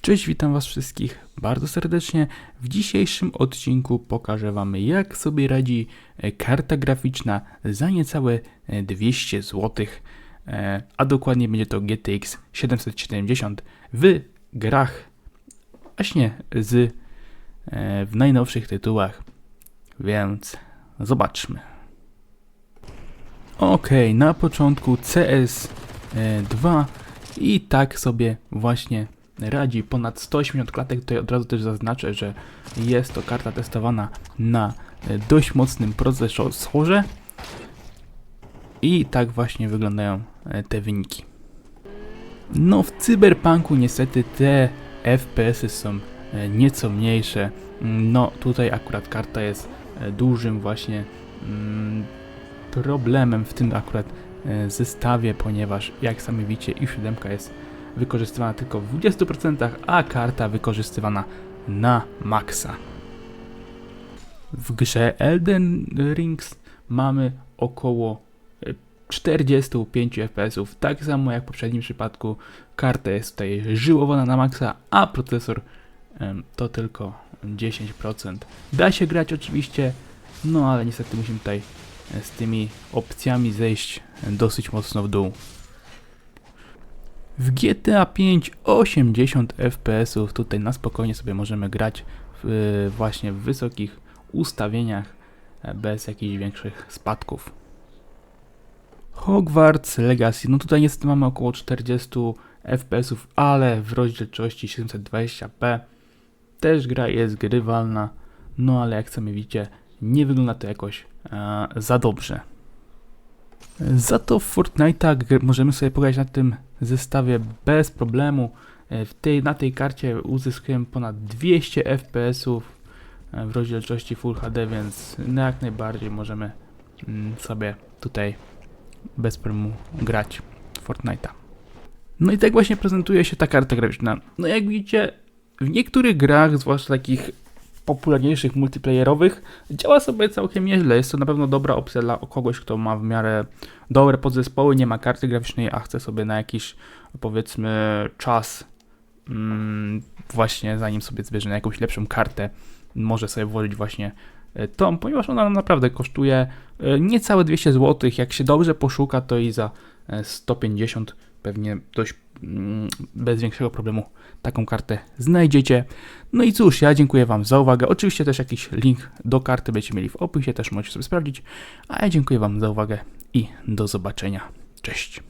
Cześć, witam Was wszystkich bardzo serdecznie. W dzisiejszym odcinku pokażę Wam, jak sobie radzi e, karta graficzna za niecałe e, 200 zł, e, a dokładnie będzie to GTX 770 w grach właśnie z e, w najnowszych tytułach. Więc zobaczmy. Okej, na początku CS2 i tak sobie właśnie radzi ponad 180 klatek. Tutaj od razu też zaznaczę, że jest to karta testowana na e, dość mocnym procesorze. I tak właśnie wyglądają e, te wyniki. No w Cyberpunku niestety te FPS-y są e, nieco mniejsze. Mm, No tutaj akurat karta jest dużym właśnie mm, problemem w tym akurat zestawie, ponieważ jak sami widzicie i7 jest wykorzystywana tylko w 20%, a karta wykorzystywana na maksa. W grze Elden Rings mamy około e, 45 FPS, tak samo jak w poprzednim przypadku. Karta jest tutaj żyłowana na maksa, a procesor to tylko 10%. Da się grać oczywiście, no ale niestety musimy tutaj e, z tymi opcjami zejść e, dosyć mocno w dół. W GTA 5 80 FPS tutaj na spokojnie sobie możemy grać w, właśnie w wysokich ustawieniach e, bez jakichś większych spadków. Hogwarts Legacy, no tutaj niestety mamy około 40 FPS, ale w rozdzielczości 720p też gra jest grywalna, no ale jak sami widzicie, nie wygląda to jakoś e, za dobrze. Za to w Fortnite'a możemy sobie pograć na tym zestawie bez problemu. E, W tej, na tej karcie uzyskałem ponad 200 FPS e, w rozdzielczości Full HD, więc no jak najbardziej możemy mm, sobie tutaj bez problemu grać Fortnite'a. No i tak właśnie prezentuje się ta karta graficzna. No jak widzicie, w niektórych grach, zwłaszcza takich popularniejszych multiplayerowych, działa sobie całkiem nieźle. Jest to na pewno dobra opcja dla kogoś, kto ma w miarę dobre podzespoły, nie ma karty graficznej, a chce sobie na jakiś powiedzmy czas mm, właśnie zanim sobie zbierze na jakąś lepszą kartę, może sobie włożyć właśnie e, tą, ponieważ ona naprawdę kosztuje e, niecałe 200 zł. Jak się dobrze poszuka, to i za e, 150 pewnie dość mm, bez większego problemu taką kartę znajdziecie. No i cóż, ja dziękuję Wam za uwagę. Oczywiście też jakiś link do karty będziecie mieli w opisie, też możecie sobie sprawdzić. A ja dziękuję Wam za uwagę i do zobaczenia. Cześć.